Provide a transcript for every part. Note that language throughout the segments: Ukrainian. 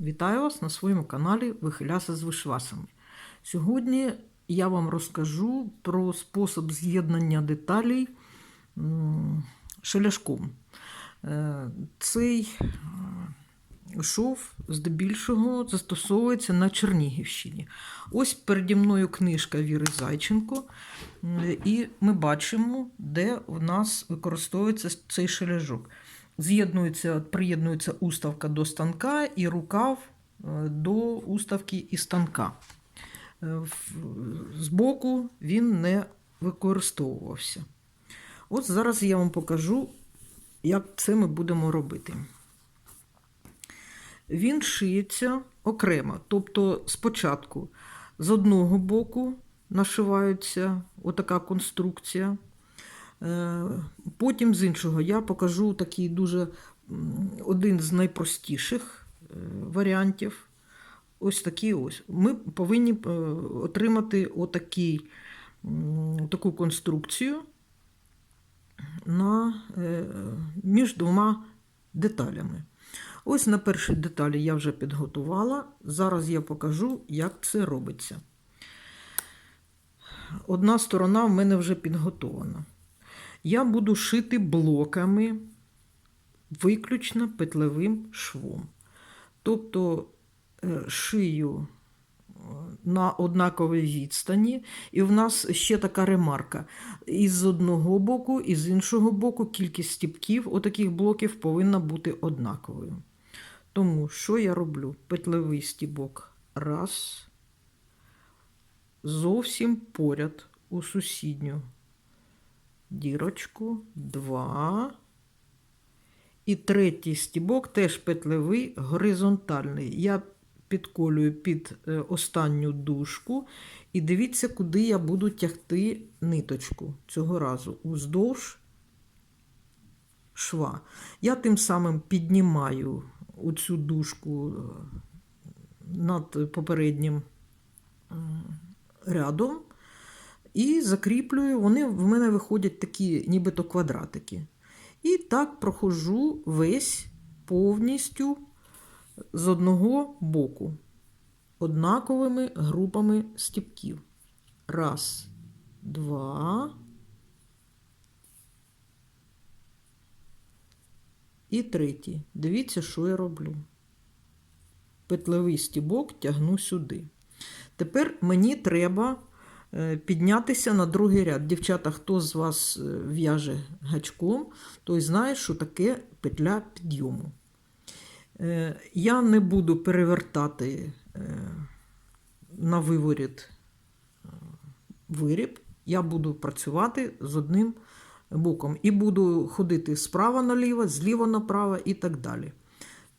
Вітаю вас на своєму каналі Вихиляса з вишвасами. Сьогодні я вам розкажу про спосіб з'єднання деталей шеляшком. Е, Цей е, шов здебільшого застосовується на Чернігівщині. Ось переді мною книжка Віри Зайченко, і ми бачимо, де у нас використовується цей шеляжок. З'єднується, приєднується уставка до станка і рукав е, до уставки і станка. Е, Збоку він не використовувався. От зараз я вам покажу, як це ми будемо робити. Він шиється окремо. Тобто спочатку з одного боку нашивається отака конструкція. Е, Потім з іншого я покажу такий дуже один з найпростіших е, варіантів. Ось такий ось. Ми повинні е, отримати отакий, таку конструкцію на, між двома деталями. Ось на першій деталі я вже підготувала. Зараз я покажу, як це робиться. Одна сторона в мене вже підготована. Я буду шити блоками виключно петлевим швом. Тобто е, шию е, на однаковій відстані, і в нас ще така ремарка. І з одного боку, і з іншого боку кількість стіпків отаких блоків повинна бути однаковою. Тому що я роблю? Петлевий стібок раз, зовсім поряд у сусідню дірочку, два. І третій стібок теж петлевий, горизонтальний. Я підколюю під е, останню дужку. І дивіться, куди я буду тягти ниточку цього разу уздовж шва. Я тим самим піднімаю оцю дужку е, над попереднім рядом. І закріплюю, вони в мене виходять такі, нібито квадратики. І так проходжу весь повністю з одного боку, однаковими групами стіпків. Раз, два. І третій. Дивіться, що я роблю. Петлевий стібок тягну сюди. Тепер мені треба піднятися на другий ряд. Дівчата, хто з вас е, в'яже гачком, той знає, що таке петля підйому. Е, Я не буду перевертати е, на виворіт е, виріб, я буду працювати з одним боком. І буду ходити справа наліво, зліва направо і так далі.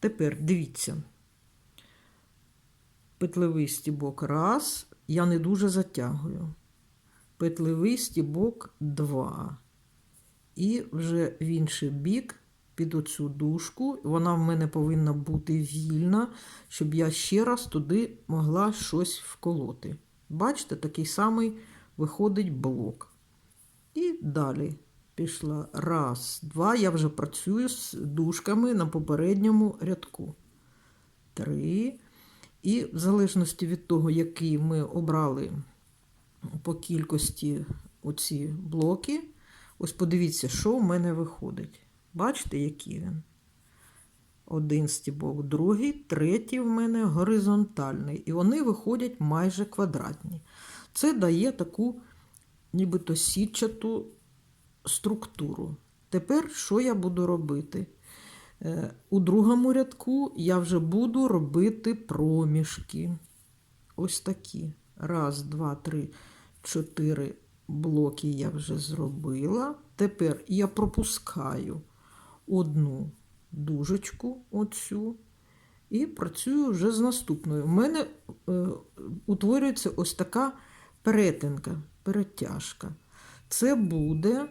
Тепер дивіться. Петлевий стібок раз, я не дуже затягую. Петлевий стібок два. І вже в інший бік під оцю дужку. Вона в мене повинна бути вільна, щоб я ще раз туди могла щось вколоти. Бачите, такий самий виходить блок. І далі пішла раз, два. Я вже працюю з дужками на попередньому рядку. Три. І в залежності від того, який ми обрали по кількості оці блоки, ось подивіться, що в мене виходить. Бачите, який він? Один стібок, другий, третій в мене горизонтальний. І вони виходять майже квадратні. Це дає таку нібито сітчату структуру. Тепер що я буду робити? Е, У другому рядку я вже буду робити проміжки. Ось такі. Раз, два, три, чотири блоки я вже зробила. Тепер я пропускаю одну дужечку, оцю, і працюю вже з наступною. У мене е, утворюється ось така перетинка, перетяжка. Це буде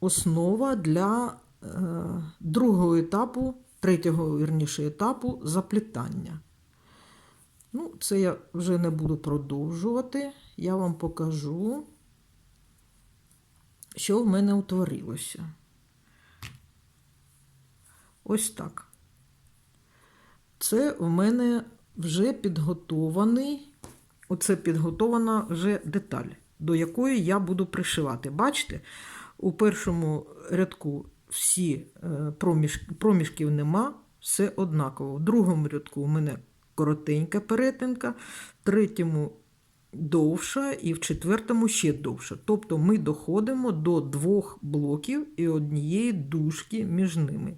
основа для другого етапу, третього вірніше етапу заплітання. Ну, це я вже не буду продовжувати. Я вам покажу, що в мене утворилося. Ось так. Це в мене вже підготований, оце підготована вже деталь, до якої я буду пришивати. Бачите, у першому рядку всі е, проміж, проміжків нема, все однаково. В другому рядку у мене коротенька перетинка, в третьому довша і в четвертому ще довша. Тобто ми доходимо до двох блоків і однієї дужки між ними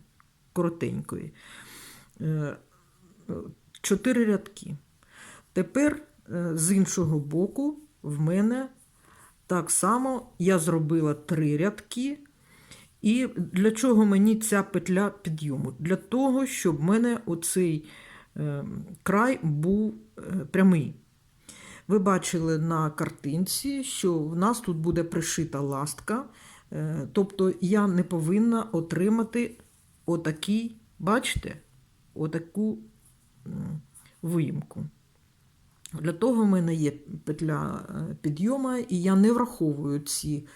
коротенької. Е, Чотири рядки. Тепер е, з іншого боку в мене так само я зробила три рядки. І для чого мені ця петля підйому? Для того, щоб в мене оцей е, край був е, прямий. Ви бачили на картинці, що в нас тут буде пришита ластка, е, тобто я не повинна отримати отакий, бачите, отаку виїмку. Для того в мене є петля підйома, і я не враховую ці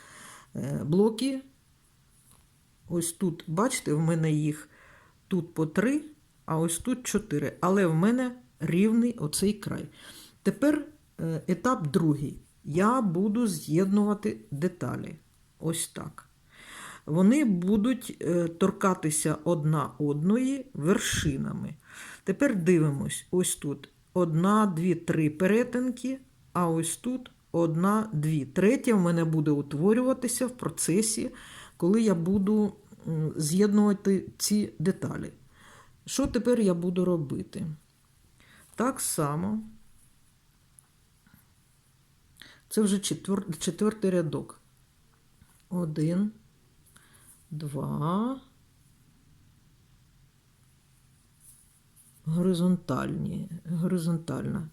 блоки. Ось тут, бачите, в мене їх тут по три, а ось тут чотири. Але в мене рівний оцей край. Тепер е, етап другий. Я буду з'єднувати деталі. Ось так. Вони будуть е, торкатися одна одної вершинами. Тепер дивимось: ось тут одна, дві, три перетинки, а ось тут одна, дві. Третя в мене буде утворюватися в процесі, коли я буду з'єднувати ці деталі. Що тепер я буду робити? Так само. Це вже четвер... четвертий рядок. Один, два. Горизонтальні, горизонтальна.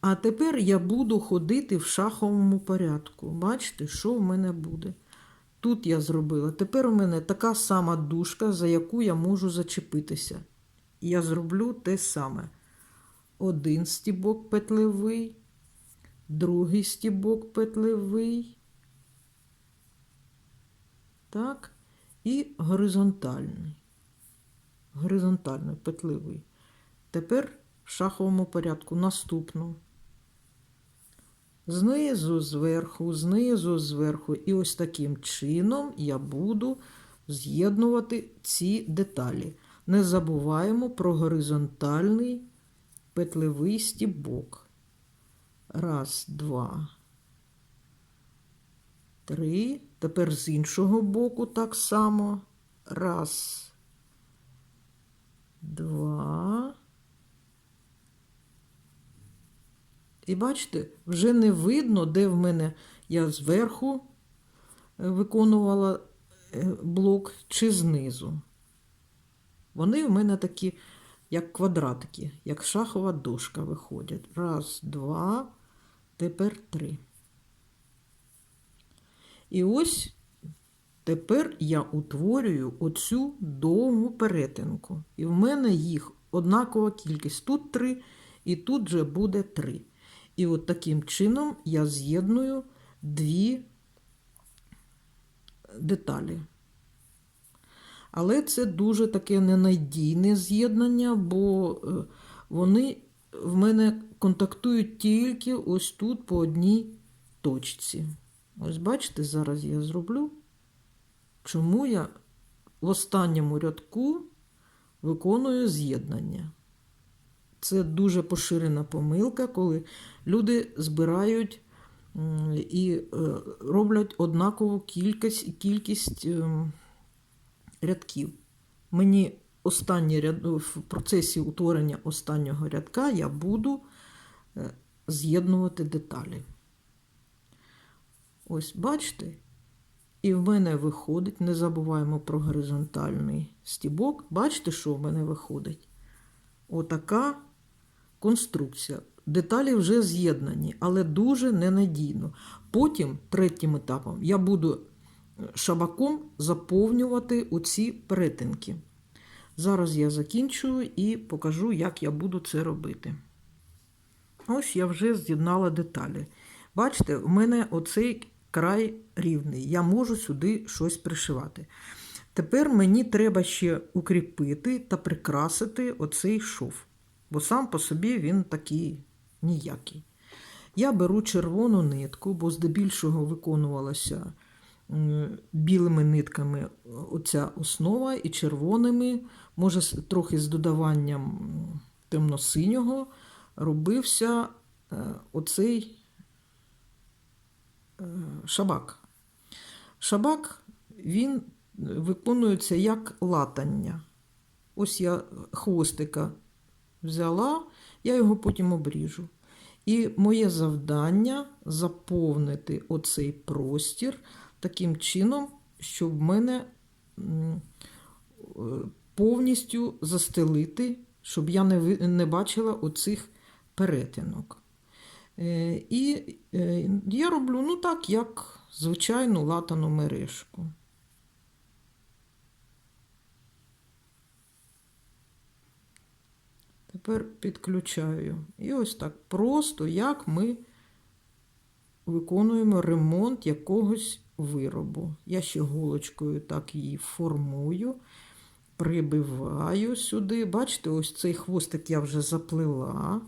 А тепер я буду ходити в шаховому порядку. Бачите, що в мене буде? Тут я зробила. Тепер у мене така сама дужка, за яку я можу зачепитися. Я зроблю те саме. Один стібок петлевий, другий стібок петлевий. Так, і горизонтальний. Горизонтально петлевий. Тепер в шаховому порядку наступну. Знизу, зверху, знизу, зверху. І ось таким чином я буду з'єднувати ці деталі. Не забуваємо про горизонтальний петлевий стібок. Раз, два, три. Тепер з іншого боку так само. Раз, два. І бачите, вже не видно, де в мене я зверху е, виконувала е, блок чи знизу. Вони в мене такі, як квадратики, як шахова дошка виходять. Раз, два, тепер три. І ось тепер я утворюю оцю довгу перетинку. І в мене їх однакова кількість. Тут три, і тут же буде три. І от таким чином я з'єдную дві деталі. Але це дуже таке ненадійне з'єднання, бо е, вони в мене контактують тільки ось тут по одній точці. Ось бачите, зараз я зроблю, чому я в останньому рядку виконую з'єднання. Це дуже поширена помилка, коли люди збирають і е, роблять однакову кількість, кількість ем, рядків. Мені останній ряд, в процесі утворення останнього рядка я буду е, з'єднувати деталі. Ось бачите? І в мене виходить, не забуваємо про горизонтальний стібок. Бачите, що в мене виходить? Отака конструкція. Деталі вже з'єднані, але дуже ненадійно. Потім, третім етапом, я буду шабаком заповнювати оці перетинки. Зараз я закінчую і покажу, як я буду це робити. Ось я вже з'єднала деталі. Бачите, в мене оцей край рівний. Я можу сюди щось пришивати. Тепер мені треба ще укріпити та прикрасити оцей шов, бо сам по собі він такий ніякий. Я беру червону нитку, бо здебільшого виконувалася білими нитками оця основа і червоними, може, трохи з додаванням темно-синього, робився е, оцей е, шабак. Шабак він виконується як латання. Ось я хвостика взяла, я його потім обріжу. І моє завдання заповнити оцей простір таким чином, щоб в мене повністю застелити, щоб я не, бачила оцих перетинок. Е, І е, я роблю ну так, як звичайну латану мережку. Тепер підключаю. І ось так просто, як ми виконуємо ремонт якогось виробу. Я ще голочкою так її формую, прибиваю сюди. Бачите, ось цей хвостик я вже заплела.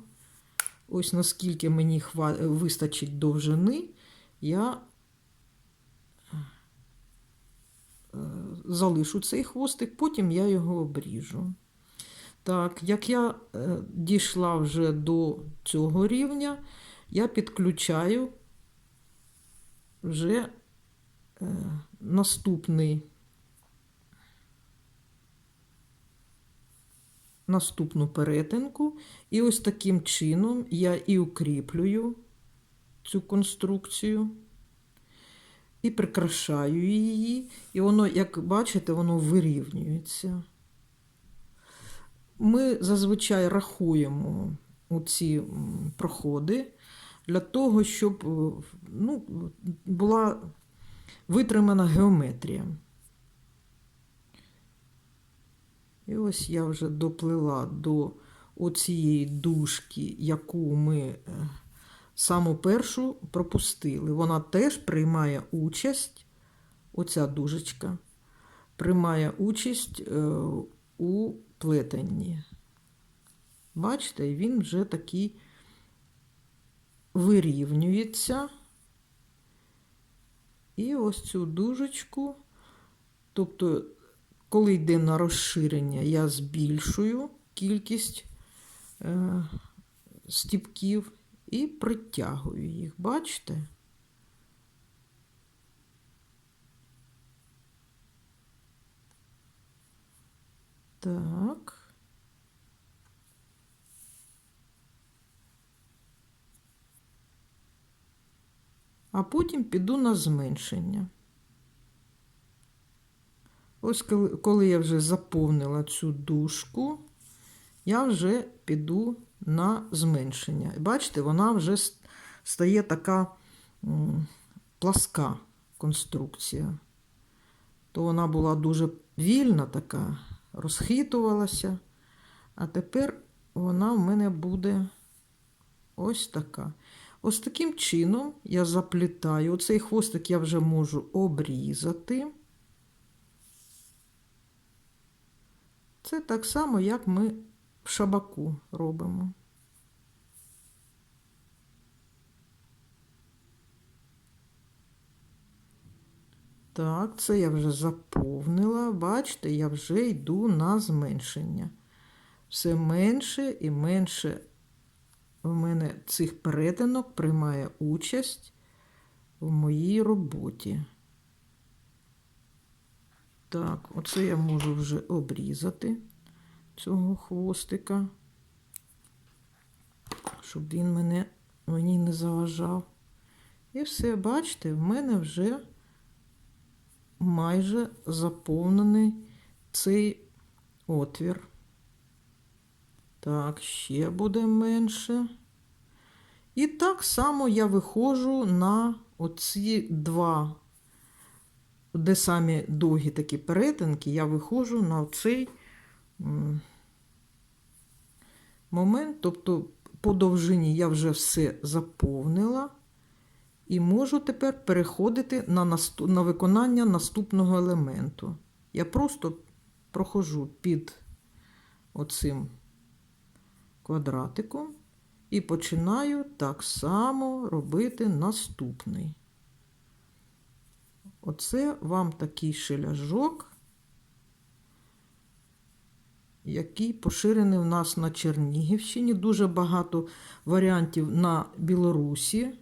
Ось наскільки мені вистачить довжини, я е, залишу цей хвостик, потім я його обріжу. Так, як я е, дійшла вже до цього рівня, я підключаю вже е, наступний, наступну перетинку. І ось таким чином я і укріплюю цю конструкцію, і прикрашаю її, і воно, як бачите, воно вирівнюється. Ми зазвичай рахуємо ці проходи для того, щоб е, ну, була витримана геометрія. І ось я вже доплила до оцієї дужки, яку ми е, саму першу пропустили. Вона теж приймає участь, оця дужечка, приймає участь е, у плетенні. Бачите, він вже такий вирівнюється. І ось цю дужечку, тобто, коли йде на розширення, я збільшую кількість е, стіпків і притягую їх. Бачите? Так. А потім піду на зменшення. Ось коли, я вже заповнила цю дужку, я вже піду на зменшення. Бачите, вона вже стає така пласка конструкція. То вона була дуже вільна така, розхитувалася. А тепер вона в мене буде ось така. Ось таким чином я заплітаю. Оцей хвостик я вже можу обрізати. Це так само, як ми в шабаку робимо. Так, це я вже заповнила. Бачите, я вже йду на зменшення. Все менше і менше в мене цих перетинок приймає участь в моїй роботі. Так, оце я можу вже обрізати цього хвостика, щоб він мене, мені не заважав. І все, бачите, в мене вже майже заповнений цей отвір. Так, ще буде менше. І так само я виходжу на оці два, де самі довгі такі перетинки, я виходжу на цей момент, тобто по довжині я вже все заповнила. І можу тепер переходити на, наступ... на виконання наступного елементу. Я просто прохожу під оцим квадратиком і починаю так само робити наступний. Оце вам такий шеляжок, який поширений в нас на Чернігівщині. Дуже багато варіантів на Білорусі.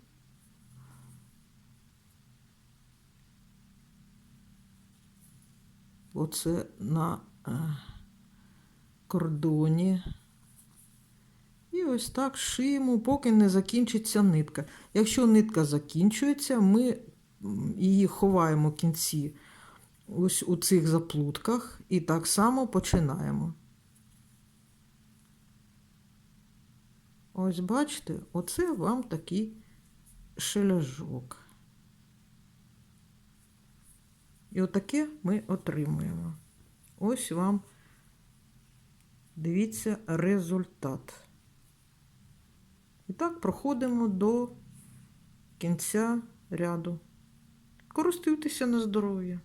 Оце на е, кордоні. І ось так шиємо, поки не закінчиться нитка. Якщо нитка закінчується, ми її ховаємо в кінці ось у цих заплутках і так само починаємо. Ось бачите, оце вам такий шеляжок. І отаке ми отримуємо. Ось вам, дивіться, результат. І так проходимо до кінця ряду. Користуйтеся на здоров'я.